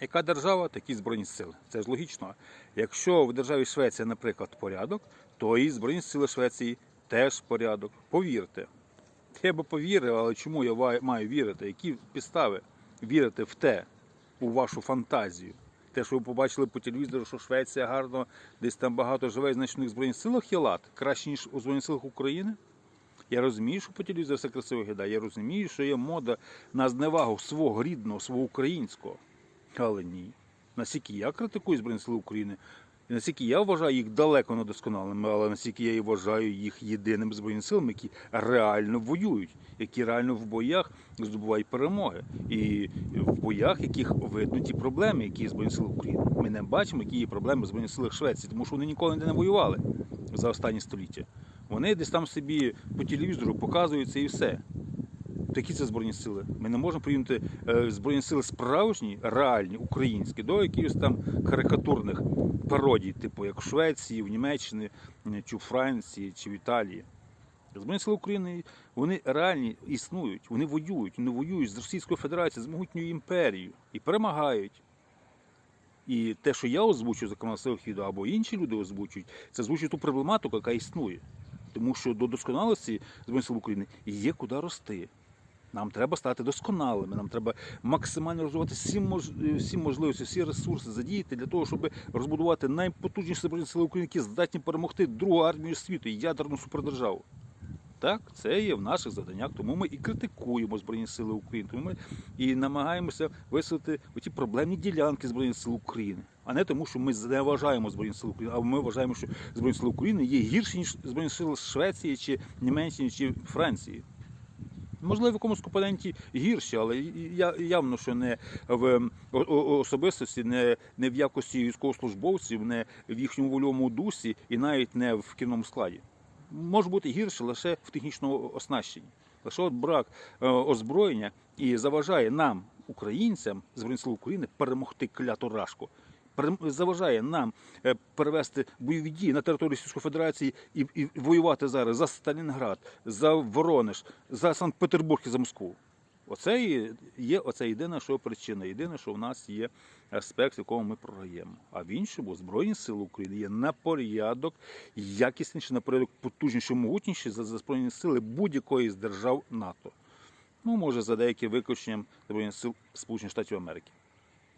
Яка держава, такі збройні сили. Це ж логічно. Якщо в державі Швеція, наприклад, порядок, то і збройні сили Швеції теж порядок. Повірте. Я би повірив, але чому я маю вірити? Які підстави вірити в те, у вашу фантазію? Те, що ви побачили по телевізору, що Швеція гарно, десь там багато живе, значить у них Збройних силах є лад, краще, ніж у Збройних силах України. Я розумію, що по телевізору все красиво виглядає. Я розумію, що є мода на зневагу свого рідного, свого українського. Але ні. Наскільки я критикую Збройні Сили України, і наскільки я вважаю їх далеко недосконалими, але наскільки я і вважаю їх єдиними збройними силами, які реально воюють, які реально в боях здобувають перемоги. І в боях, яких видно ті проблеми, які є Збройні Сили України. Ми не бачимо, які є проблеми в Збройних силах Швеції, тому що вони ніколи не воювали за останні століття. Вони десь там собі по телевізору показуються і все. Такі це збройні сили. Ми не можемо порівняти е, збройні сили справжні, реальні, українські, до якихось там карикатурних пародій, типу як в Швеції, в Німеччині, чи в Франції, чи в Італії. Збройні сили України вони реальні існують, вони воюють, вони воюють з Російською Федерацією, з могутньою імперією і перемагають. І те, що я озвучую, зокрема своїх відео, або інші люди озвучують, це озвучує ту проблематику, яка існує. Тому що до досконалості Збройних сил України є куди рости. Нам треба стати досконалими, нам треба максимально розвивати всі, мож... всі можливості, всі ресурси задіяти для того, щоб розбудувати найпотужніші збройні сили України, які здатні перемогти другу армію світу, ядерну супердержаву. Так, це є в наших заданнях, тому ми і критикуємо Збройні Сили України, тому ми і намагаємося висвітлити ті проблемні ділянки Збройних сил України, а не тому, що ми не вважаємо Збройні Сили України, а ми вважаємо, що Збройні Сили України є гірші, ніж Збройні Сили Швеції чи Німеччини чи Франції. Можливо, в якомусь компоненті гірші, але явно, що не в особистості, не, не в якості військовослужбовців, не в їхньому вольовому дусі і навіть не в кінному складі. Може бути гірше лише в технічному оснащенні. Лише от брак е, озброєння і заважає нам, українцям, Збройних сил України, перемогти кляту рашку. Заважає нам е, перевести бойові дії на територію Російської Федерації і, і воювати зараз за Сталінград, за Воронеж, за Санкт-Петербург і за Москву. Оце і є оце єдина, що причина. Єдине, що в нас є аспект, в якому ми програємо. А в іншому Збройні Сили України є на порядок якісніші, на порядок потужніші, могутніші за, за Збройні сили будь-якої з держав НАТО. Ну, може, за деякі виключенням Збройних сил Сполучених Штатів Америки.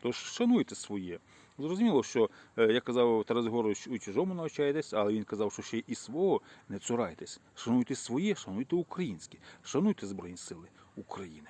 Тож шануйте своє. Зрозуміло, що, я як казав Тарас Горович, у чужому навчаєтесь, але він казав, що ще і свого не цурайтесь. Шануйте своє, шануйте українське, шануйте Збройні Сили України.